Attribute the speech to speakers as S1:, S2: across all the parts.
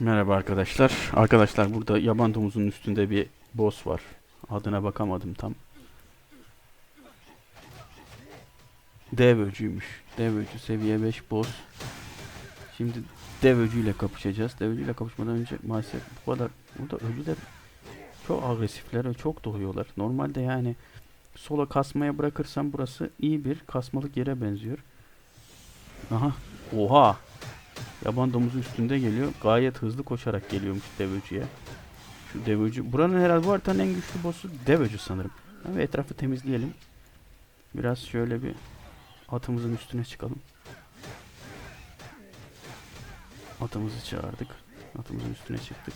S1: Merhaba arkadaşlar. Arkadaşlar burada yaban domuzunun üstünde bir boss var. Adına bakamadım tam. Dev öcüymüş. Dev öcü seviye 5 boss. Şimdi dev öcüyle kapışacağız. Dev öcüyle kapışmadan önce maalesef bu kadar burada öcüler çok agresifler ve çok doğuyorlar. Normalde yani sola kasmaya bırakırsam burası iyi bir kasmalık yere benziyor. Aha. Oha. Yaban domuzu üstünde geliyor. Gayet hızlı koşarak geliyormuş devöcüye. Şu devöcü. Buranın herhalde bu haritanın en güçlü boss'u devöcü sanırım. Ve etrafı temizleyelim. Biraz şöyle bir atımızın üstüne çıkalım. Atımızı çağırdık. Atımızın üstüne çıktık.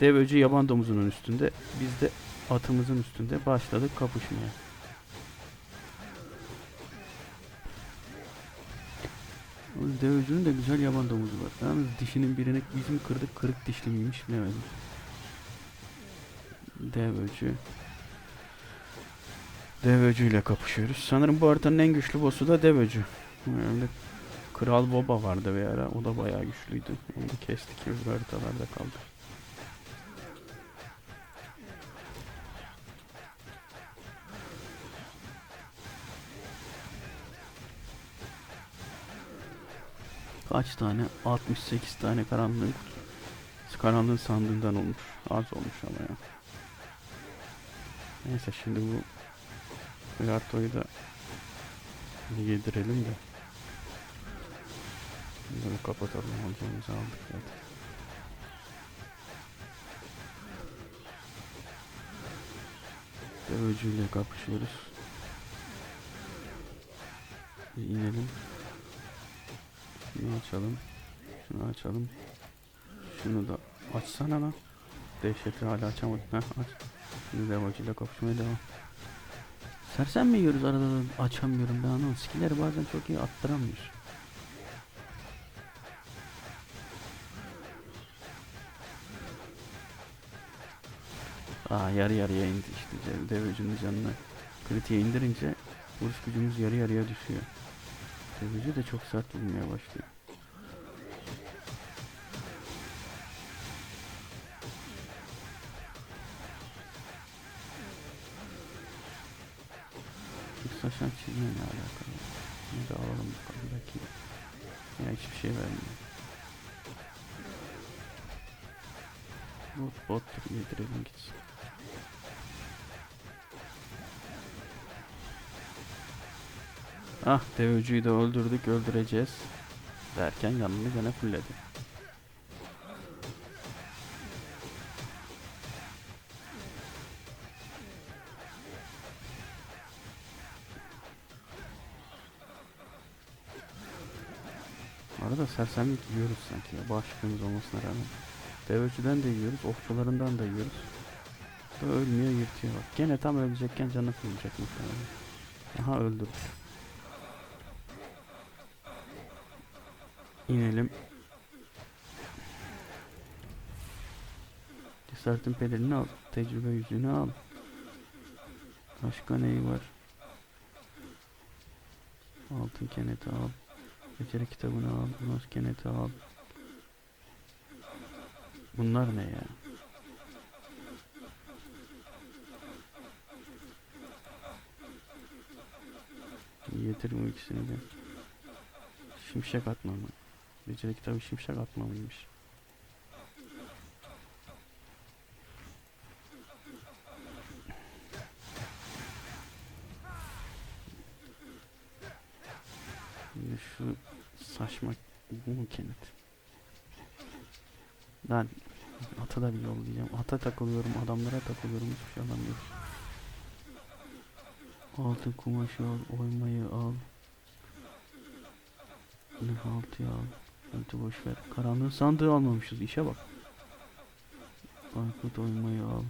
S1: Devöcü yaban domuzunun üstünde. Biz de atımızın üstünde başladık kapışmaya. Oğlum Devöcünün de güzel yaban domuzu var. Yalnız dişinin birini bizim kırdık kırık dişli miymiş bilemedim. Devöcü. Devöcü ile kapışıyoruz. Sanırım bu haritanın en güçlü boss'u da Devöcü. Yani Kral Boba vardı bir ara. O da bayağı güçlüydü. Onu kestik. Öbür haritalarda kaldı. Kaç tane? 68 tane karanlığın karanlığın sandığından olmuş. Az olmuş ama ya. Neyse şimdi bu Larto'yu da yedirelim de. Bunu kapatalım. Alacağımızı aldık zaten. Dövücüyle kapışıyoruz. Bir inelim. Şunu açalım. Şunu açalım. Şunu da açsana lan. Dehşeti hala açamadım. Heh aç. Şimdi devacıyla kapışmaya devam. Sersem mi yiyoruz arada da açamıyorum ben anlamadım. Skilleri bazen çok iyi attıramıyoruz. Aa yarı yarıya indi işte devecinin canını kritiğe indirince vuruş gücümüz yarı yarıya düşüyor. Deveci de çok sert vurmaya başlıyor. Saçan çizme ne alakalı? Ne de alalım bakalım belki. Ya hiçbir şey vermiyor. Bot bot yedirelim gitsin. Ah devöcüyü de öldürdük öldüreceğiz. Derken yanını gene fulledi. Arada sersemlik yiyoruz sanki ya. Bağışıklığımız olmasına rağmen. Devöcüden de yiyoruz, okçularından da yiyoruz. Da ölmüyor yırtıyor bak. Gene tam ölecekken canı kırılacak muhtemelen. Aha öldürdük. İnelim. Cesaretin pelerini al. Tecrübe yüzüğünü al. Başka neyi var? Altın keneti al. Beceri kitabını al. Nos keneti al. Bunlar ne ya? Yedir bu ikisini de. Şimşek atma mı? Beceri kitabı şimşek atma mıymış? Şimdi şu saçma bu mu kenet? Ben ata da bir yollayacağım. Ata takılıyorum, adamlara takılıyorum. Hiçbir şey alamıyorum. Altın kumaşı al, oymayı al. Altı al. Altı boş ver. Karanlığın sandığı almamışız. İşe bak. Aykut oymayı al.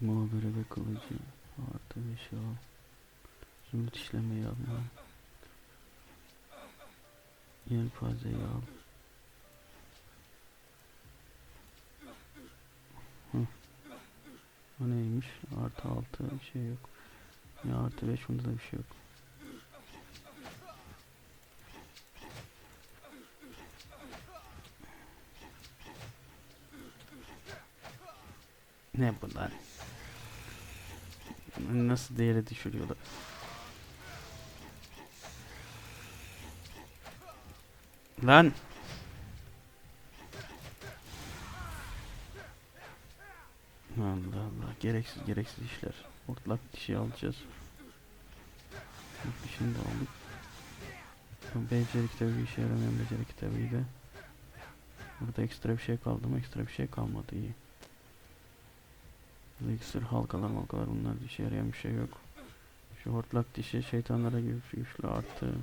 S1: Muhabere ve kılıcı artı beşi al. Zümrüt işlemeyi alma. Yelpazeyi al. Neymiş? Artı 6 bir şey yok. Ya artı 5 bunda da bir şey yok. Ne bunlar? Nasıl değere düşürüyorlar? Lan! Allah Allah gereksiz gereksiz işler. Hortlak dişi alacağız. Bu Dişini de aldık. Beceri kitabı işe yaramayan beceri kitabıydı. Burada ekstra bir şey kaldı mı? Ekstra bir şey kalmadı iyi. Burada iksir halkalar halkalar bunlar işe yarayan bir şey yok. Şu hortlak dişi şeytanlara güç- güçlü artı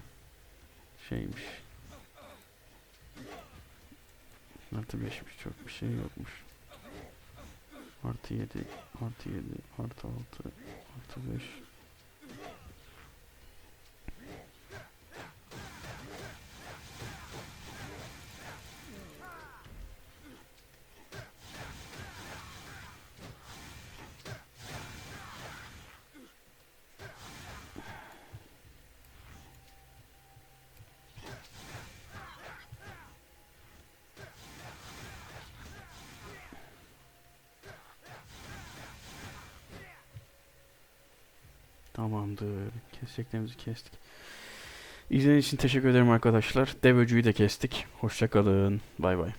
S1: şeymiş. Artı 5'miş çok bir şey yokmuş. Artı 7, artı 7, artı 6, artı 5. Tamamdır. Keseceklerimizi kestik. İzlediğiniz için teşekkür ederim arkadaşlar. Dev öcüyü de kestik. Hoşçakalın. Bay bay.